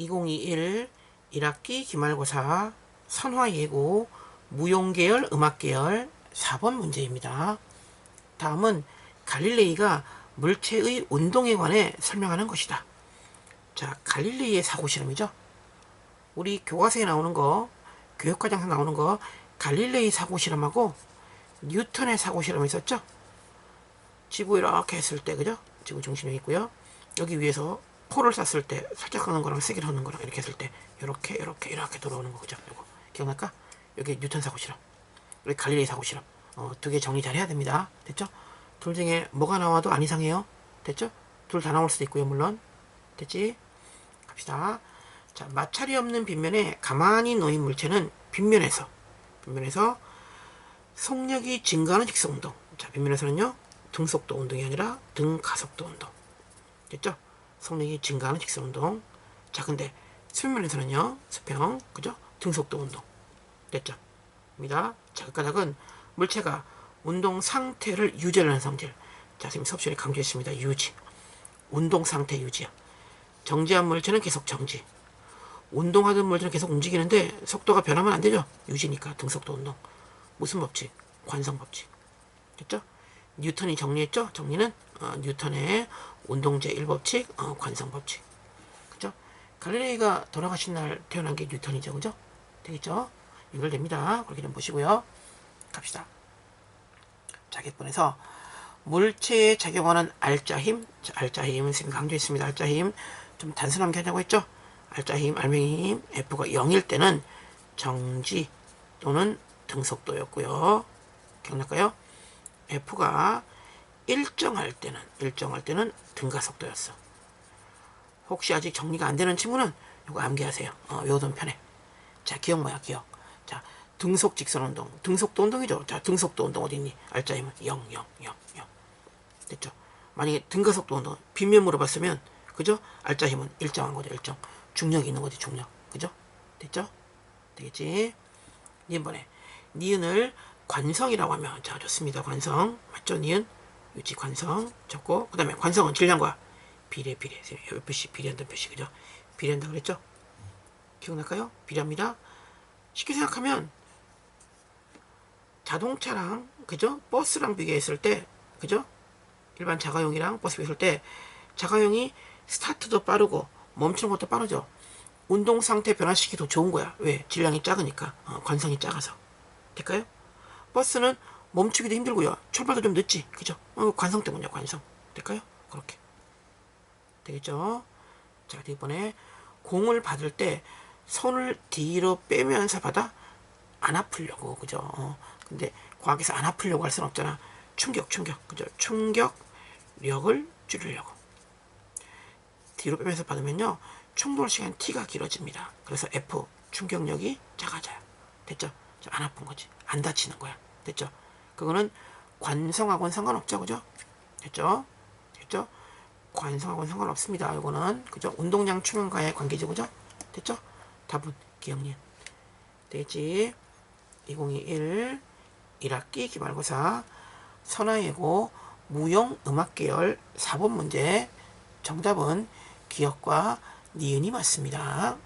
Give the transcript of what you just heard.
2021 1학기 기말고사 선화예고 무용계열 음악계열 4번 문제입니다. 다음은 갈릴레이가 물체의 운동에 관해 설명하는 것이다. 자, 갈릴레이의 사고실험이죠. 우리 교과서에 나오는 거, 교육과정에서 나오는 거, 갈릴레이 사고실험하고 뉴턴의 사고실험이 있었죠. 지구 이렇게 했을 때, 그죠? 지구 중심이 있고요. 여기 위에서 포를 쐈을 때 살짝 하는 거랑 세게 하는 거랑 이렇게 했을 때 이렇게 이렇게 이렇게 돌아오는 거 그죠? 이거 기억날까? 여기 뉴턴 사고 실험, 여기 갈릴레이 사고 실험. 어, 두 개 정리 잘 해야 됩니다. 됐죠? 둘 중에 뭐가 나와도 안 이상해요. 됐죠? 둘 다 나올 수도 있고요, 물론. 됐지? 갑시다. 자, 마찰이 없는 빗면에 가만히 놓인 물체는 빗면에서 빗면에서 속력이 증가하는 직선 운동. 자, 빗면에서는요. 등속도 운동이 아니라 등가속도 운동. 됐죠? 속력이 증가하는 직선 운동. 자, 근데 수평면에서는요. 수평, 그죠? 등속도 운동. 됐죠? 입니다. 자, 그 까닭은 물체가 운동 상태를 유지하는 성질. 자, 선생님 수업 시간에 강조했습니다. 유지. 운동 상태 유지야. 정지한 물체는 계속 정지. 운동하던 물체는 계속 움직이는데 속도가 변하면 안 되죠. 유지니까 등속도 운동. 무슨 법칙? 관성 법칙. 됐죠? 뉴턴이 정리했죠? 정리는 어, 뉴턴의 운동제 1법칙, 어, 관성 법칙. 그죠? 갈릴레이가 돌아가신 날 태어난 게 뉴턴이죠. 그죠? 되겠죠? 연결됩니다. 그렇게 좀 보시고요. 갑시다. 자 객분에서 물체에 작용하는 알짜힘, 자, 알짜힘, 선생님 강조했습니다. 알짜 힘, 좀 단순하게 하자고 했죠? 알짜 힘, 알맹이 힘, F가 0일 때는 정지 또는 등속도였고요. 기억날까요? F가 일정할 때는, 일정할 때는 등가 속도였어. 혹시 아직 정리가 안 되는 친구는 이거 암기하세요. 어, 외우던 편에. 자, 기억 뭐야, 기억. 자, 등속 직선 운동. 등속도 운동이죠. 자, 등속도 운동 어디 있니? 알짜힘은 0, 0, 0, 0. 됐죠? 만약에 등가속도 운동, 빗면 물어봤으면, 그죠? 알짜 힘은 일정한 거죠, 일정. 중력이 있는 거지, 중력. 그죠? 됐죠? 되겠지? 이번에, 니은을 관성이라고 하면, 자, 좋습니다. 관성. 맞죠? 니은? 유지 관성. 좋고, 그 다음에 관성은 질량과 비례, 비례. 요 표시, 비례한다는 표시, 그죠? 비례한다 그랬죠? 기억날까요? 비례합니다. 쉽게 생각하면, 자동차랑, 그죠? 버스랑 비교했을 때, 그죠? 일반 자가용이랑 버스 비교했을 때, 자가용이 스타트도 빠르고, 멈추는 것도 빠르죠? 운동 상태 변화시키기 더 좋은 거야. 왜? 질량이 작으니까. 어, 관성이 작아서. 될까요? 버스는 멈추기도 힘들고요. 출발도 좀 늦지. 그죠? 어, 관성 때문이야, 관성. 될까요? 그렇게. 되겠죠? 자, 이번에 공을 받을 때 손을 뒤로 빼면서 받아 안 아프려고. 그죠? 어, 근데 과학에서 안 아프려고 할 수는 없잖아. 충격, 충격. 그죠? 충격력을 줄이려고. 뒤로 빼면서 받으면요. 충돌 시간 T가 길어집니다. 그래서 F 충격력이 작아져요. 됐죠? 좀안 아픈 거지. 안 다치는 거야. 됐죠? 그거는 관성하고는 상관없죠. 그죠? 됐죠? 됐죠? 관성하고는 상관없습니다. 이거는 그죠? 운동량 충격과의 관계죠. 그죠? 됐죠? 답은 기억력. 되겠지? 2021 1학기 기말고사 선화예고 무용 음악 계열 4번 문제 정답은 기억과 니은이 맞습니다.